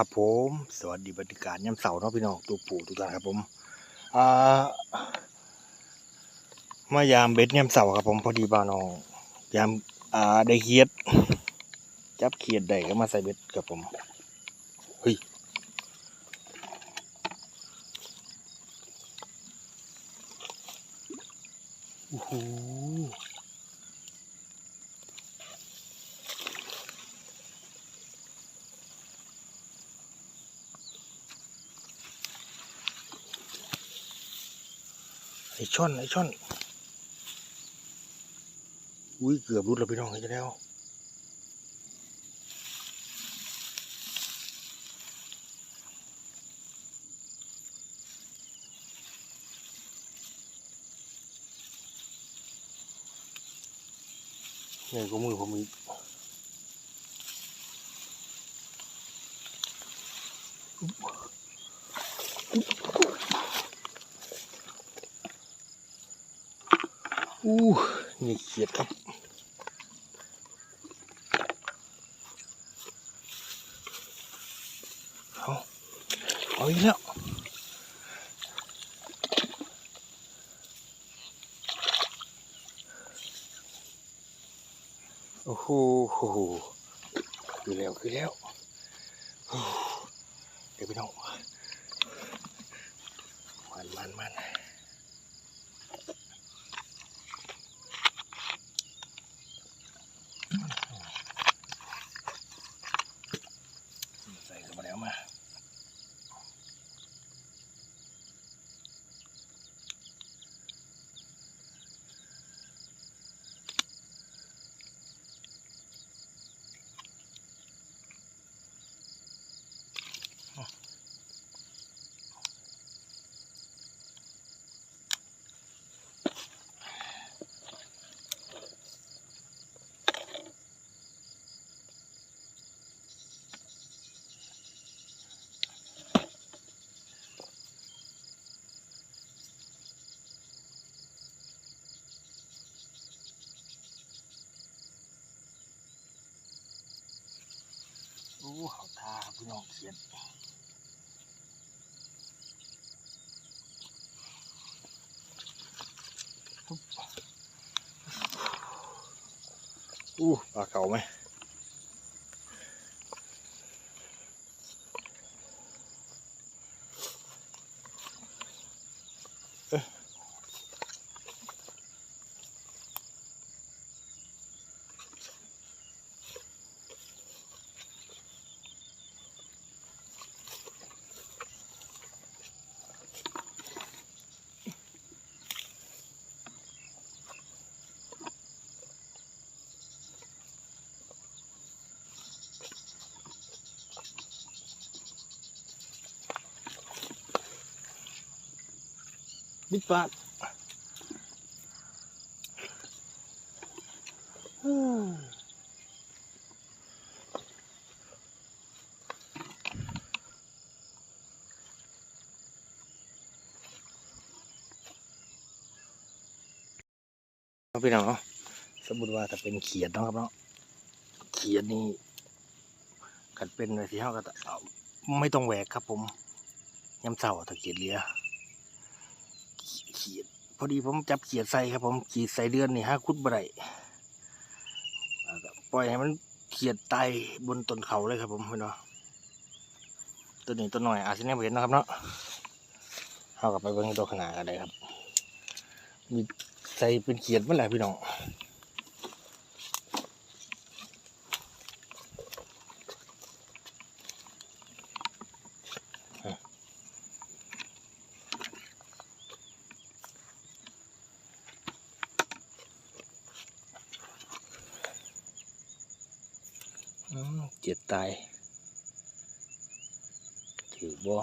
ครับผม สวัสดีบรรยากาศย่ำเสาร์เนาะพี่น้องตัวปู่ทุกท่านครับผมอ่ามายามเบ็ดย่ำเสาร์ครับผมพอดีบ่าวน้องยามอ่าได้เขียด จับเขียดได้ก็มาใส่เบ็ดครับผมเฮ้ยโอ้โห ไอช่อนไอช่อนอุ้ยเกือบรุดแล้วพี่น้องจะแล้วเนื่อยกว่ามือผมอีก อู้นี่เขียดครับเอาเอาอีกแล้วโอ้โหคือแล้วคือแล้วเดี๋ยวไปน้องมันมันมัน โอ้เขาทาพี่น้องเขียนอู้ ปลาเก่าไหมนิดปลาอืมเอาพี่น้องเนาะสมมติว่าถ้าเป็นเขียดเนาะครับเนาะเขียดนี่กัดเป็นอะไรที่เขาก็จะเอาไม่ต้องแหวกครับผมย้ำเสาถ้าเขียดเลียเขียด พอดีผมจับเขียดใส่ครับผมขีดใส่เดือนนี่ห้าคุดบ่ไรปล่อยให้มันเขียดตายบนต้นเขาเลยครับผมพี่น้องตัวนี้ตัวหน่อยอาจจะแน่เห็นนะครับเนาะเอากลับไปเบิ่งตัวขนาดกันเลยครับ มีใส่เป็นเขียดเมื่อไหร่พี่น้องอืมเขียดตายถือบ่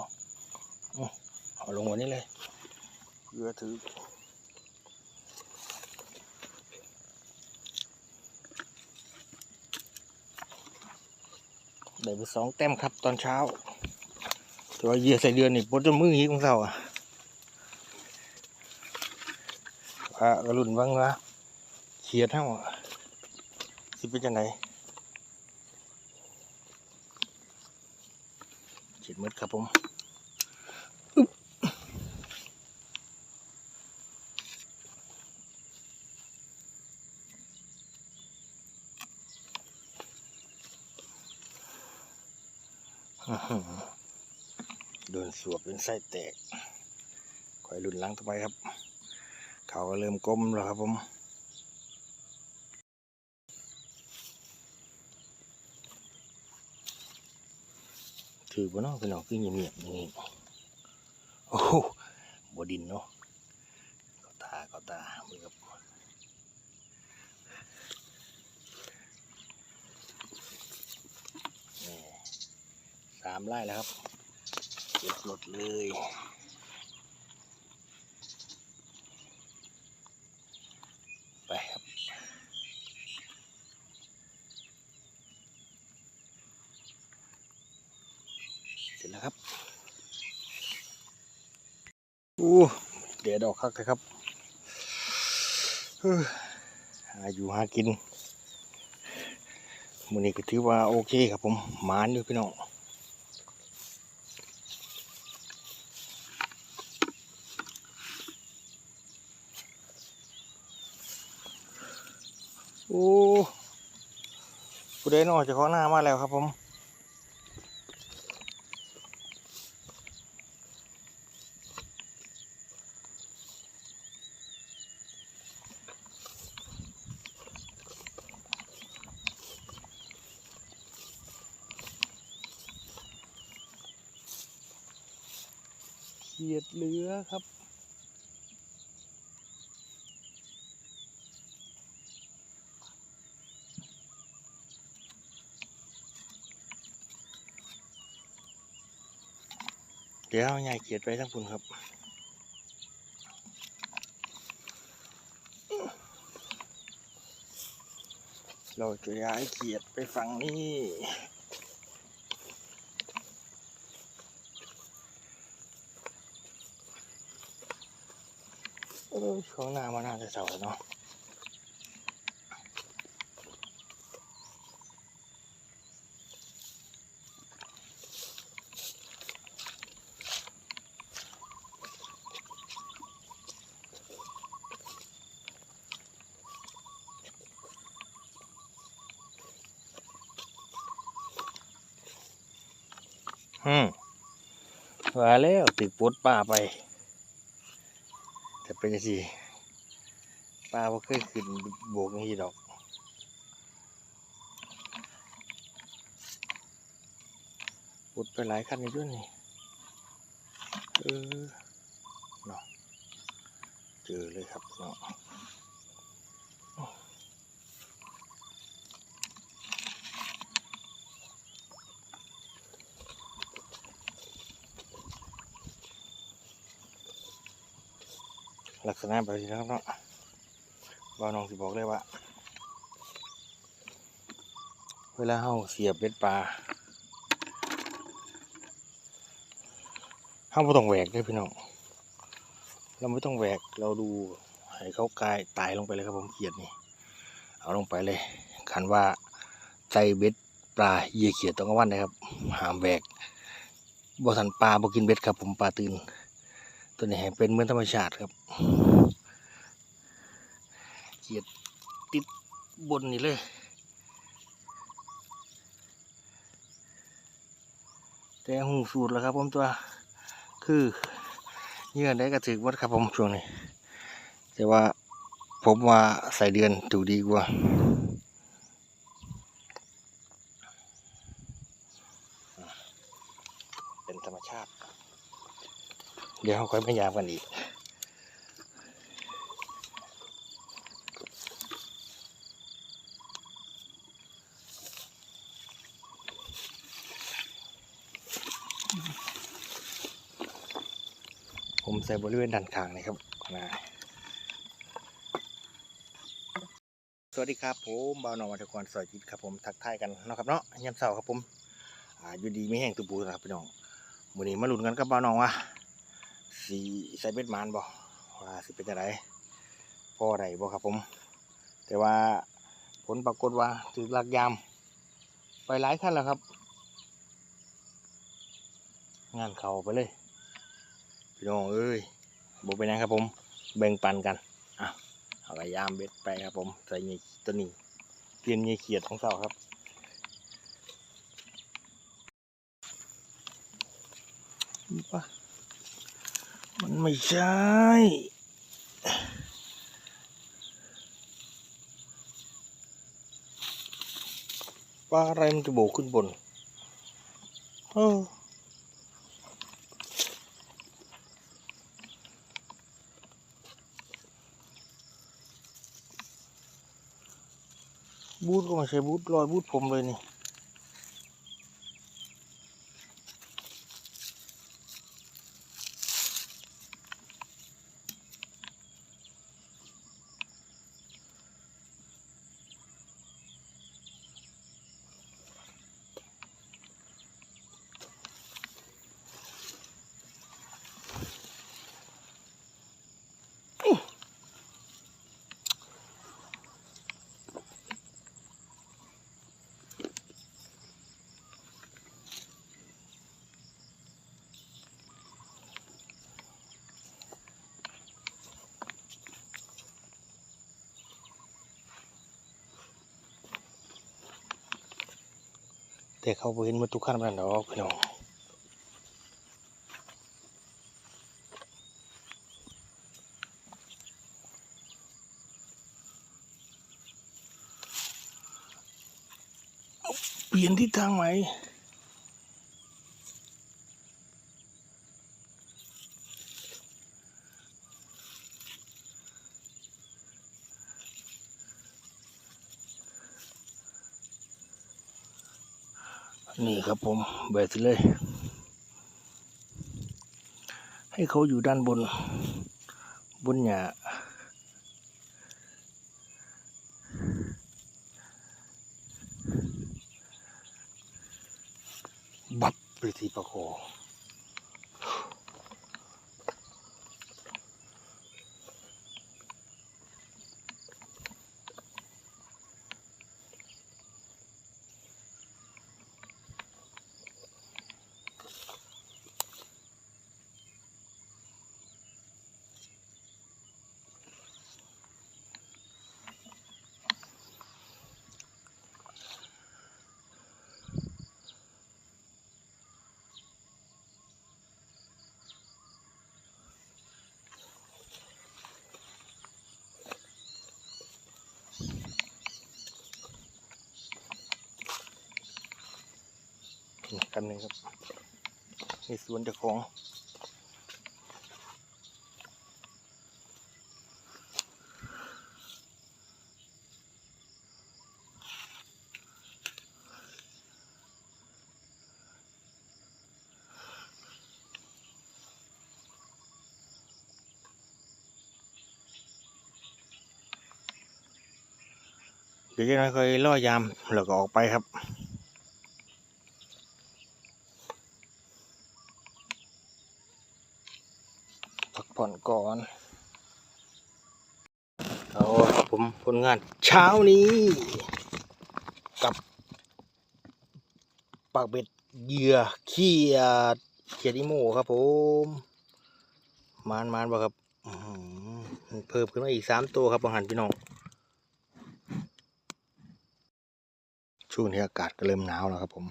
อื้อเอาลงวันนี้เลยเพื่อถือ ได้ไปสองแต้มครับตอนเช้าแตัวาเหยียใส่เดือนนี่ปดจนมือหีของเราอะพระกระลุ่นบ้างวะเขียดเท่าอะสิเป็นจังไหนขีดมืดครับผมอื้อหือ โดนสวบเป็นไส้แตกคอยรุนล้างต่อไปครับ เขาก็เริ่มก้มแล้วครับผมถือว่าน้องพี่น้องคือเงียบๆนี่โอ้โหบดินเนาะก็ตาก็ตาเบิ่งครับนี่สามไร่แล้วครับ เก็บหมดเลยไปครับเสร็จแล้วครับอู้เดี๋ยวดอกคักเลยครับหาอยู่หากินมือนี้ก็ถือว่าโอเคครับผมหมานอยู่พี่น้อง โอ้ผู้ใดนอเจะข้อหน้ามาแล้วครับผมเขียดเหลือครับ ดี๋ยวเอาใหญ่เขียดไปทั้งพุ่นครับเราจะย้ายเขียดไปฝั่งนี้เออช่วงหน้ามาน่าจะเสาร์เนาะ อืมว่าแล้วติดปลดป่าไปแต่เป็นจังซี่ป้าบ่เคยขึ้นโบกนี่ดอกปุดไปหลายคันอยู่ด้วยนี่เออเนาะเจอเลยครับเนาะ ลักษณะแบบนี้นะครับเนาะบ่าน้องสิบอกเลยว่า เวลาเฮาเสียบเบ็ดปลาเฮาไม่ต้องแหวกเลยพี่น้องเราไม่ต้องแหวกเราดูให้เขากายตายลงไปเลยครับผมเขียดนี่เอาลงไปเลยขันว่าใจเบ็ดปลาเหยี่ยเขียดต้องเอาวันนะครับหามแหวกบ่สันปลาบ่กินเบ็ดครับผมปลาตื่น ตัวนี้ให้เป็นเหมือนธรรมชาติครับเขียดติดบนนี่เลยแต่หูสูตรแล้วครับผมตัวคือเยื่อได้กระถึกวัดครับผมช่วงนี้แต่ว่าผมว่าใส่เดือนถูกดีกว่าเป็นธรรมชาติ เดี๋ยวเราค่อยพยายามกันอีกผมใส่บริเวณด้านข้างนะครับนะสวัสดีครับผมบ่าวหนองวัตกรสอยจิตครับผมทักทายกันเนาะครับเนาะยามเสาร์ครับผม อ่าอยู่ดีไม่แห้งตุปูนะครับพี่น้องมื้อนี้มาลุ้นกันกับบ่าวหนองว่า สีใส่เบ็ดมานบ่ว่าสิเป็นจังไดพอได้บ่ครับผม แต่ว่าผลปรากฏว่าถือหลักยาม ไปหลายขั้นแล้วครับ งานเข่าไปเลยพี่น้องเอ้ยบเป็นยังครับผมแบ่งปันกันอะเอากระยามเบ็ดไปครับผมใส่เงี้ยตัวนี้เปลี่ยนเงี้ยเขียดของเสาครับปะ มันไม่ใช่ ปลาอะไรมันจะโบกขึ้นบนเออบูทก็ไม่ใช่บูทรอยบูทผมเลยนี่ แต่เขาเห็นมาทุกขั้นมันดอกพี่น้องเปลี่ยนทิศทางไหม นี่ ครับผมแบสเลย ให้เขาอยู่ด้านบน บนหญ้าบับไปที่ปะโค กันหนึ่งครับนี่สวนเจ้าของเดี๋ยวจะค่อยๆล่อยามแล้วก็ออกไปครับ พักผ่อนก่อน เอาครับผมผลงานเช้านี้ กับปากเบ็ดเหยื่อเขียดเขียดอีโมครับผมมานมานบ่ครับเพิ่มขึ้นมาอีกสามตัวครับบางหันพี่น้องช่วงนี้อากาศก็เริ่มหนาวแล้วครับผม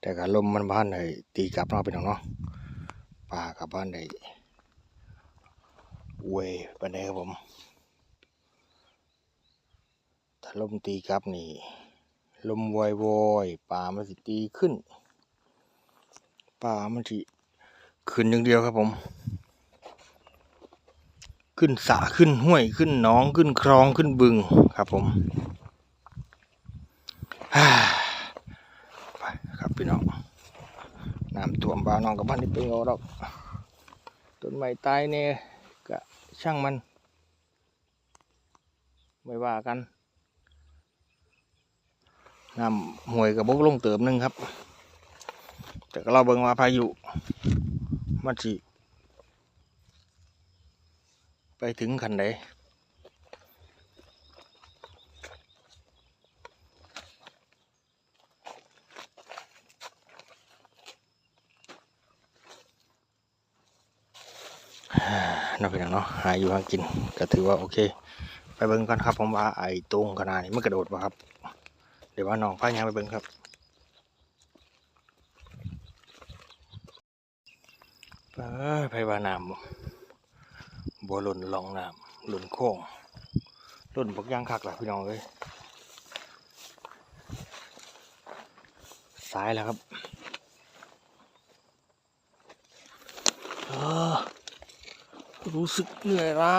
แต่ก็ลมมันบ้านไหนตีกลับนาะพี่น้องเนาะป่ากับบ้านไหนเวยไปไหนครับผม ลมตีกลับนี่ ลมวอยวอยป่ามันสิตีขึ้นป่ามันสิขึ้นอย่างเดียวครับผม ขึ้นสะขึ้นห้วยขึ้นหนองขึ้นคลองขึ้นบึงครับผมไปครับพี่น้องน้ำท่วมบ้านน้องกับบ้านนี่เป็นเอาดอกต้นไม้ตายเนี่ยก็ช่างมัน ไม่ว่ากัน น้ำห่วยกับบกลงเติมนึงครับ แต่ก็เราเบิ่งว่าพายุมันสิไปถึงขันใดน่าเป็นเนาะหาอยู่หากินก็ถือว่าโอเค ไปเบิ่งกันครับผมว่าไอ้ตรงขนาดนี้มันกระโดดป่ะครับ เดี๋ยวว่าน้องพายังไปเบิ่งครับไปไปว่าน้ำบัวหล่นลองน้ำหล่นโค้งหล่นบักยางคักล่ะพี่น้องเอ้ยซ้ายแล้วครับเออรู้สึกเหนื่อยละ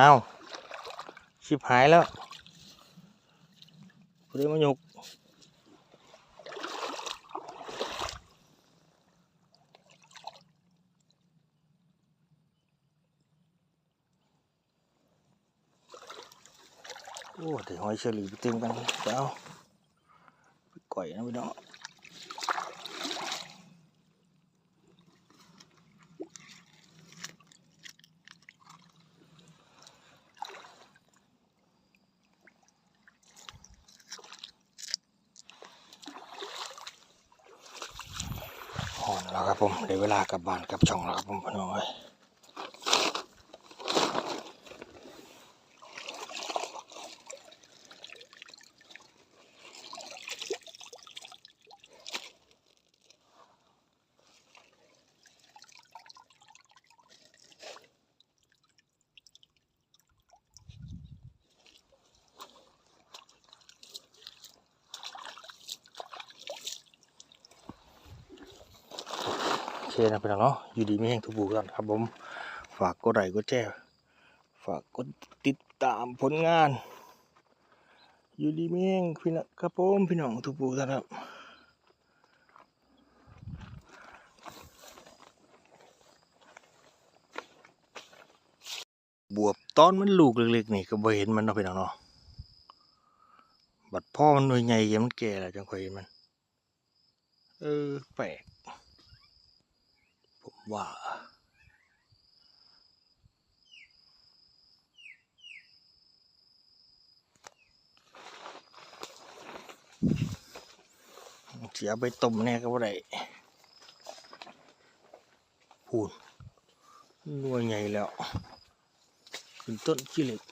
อาชิบหายแล้วเรียกมาหยกโอ้เดี๋ยวหอยเชอรี่ไปเต็มกันเดี๋ยวไปก่อยนะพี่น้องอ่อนแล้วครับผมเดี๋ยวเว ลากลับบ้านกลับช่องแล้วครับผมพี่น้องเอ้ย นะพี่น้องเนาะอยู่ดีไม่แห้งทุบูกันครับผมฝากกดไลค์กดแชร์ฝากกดติดตามผลงาน อยู่ดีไม่แห้งพี่นะครับผมพี่น้องทุบูกันครับบวบตอนมันลูกเล็กๆนี่ก็บ่เห็นมันเนาะพี่น้องเนาะบัดพ่อมันหน่วยใหญ่มันแก่แล้วจังค่อยเห็นมัน เออแปลก ว่า เสียไปต้มแน่ก็บ่ได้พูนรวยใหญ่แล้ว ขึ้นต้นขี้เหล็ก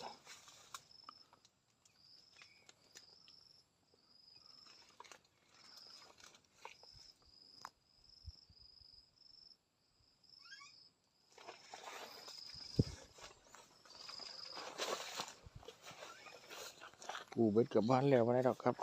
บิดกลับบ้านแล้วไม่ได้หรอกครับ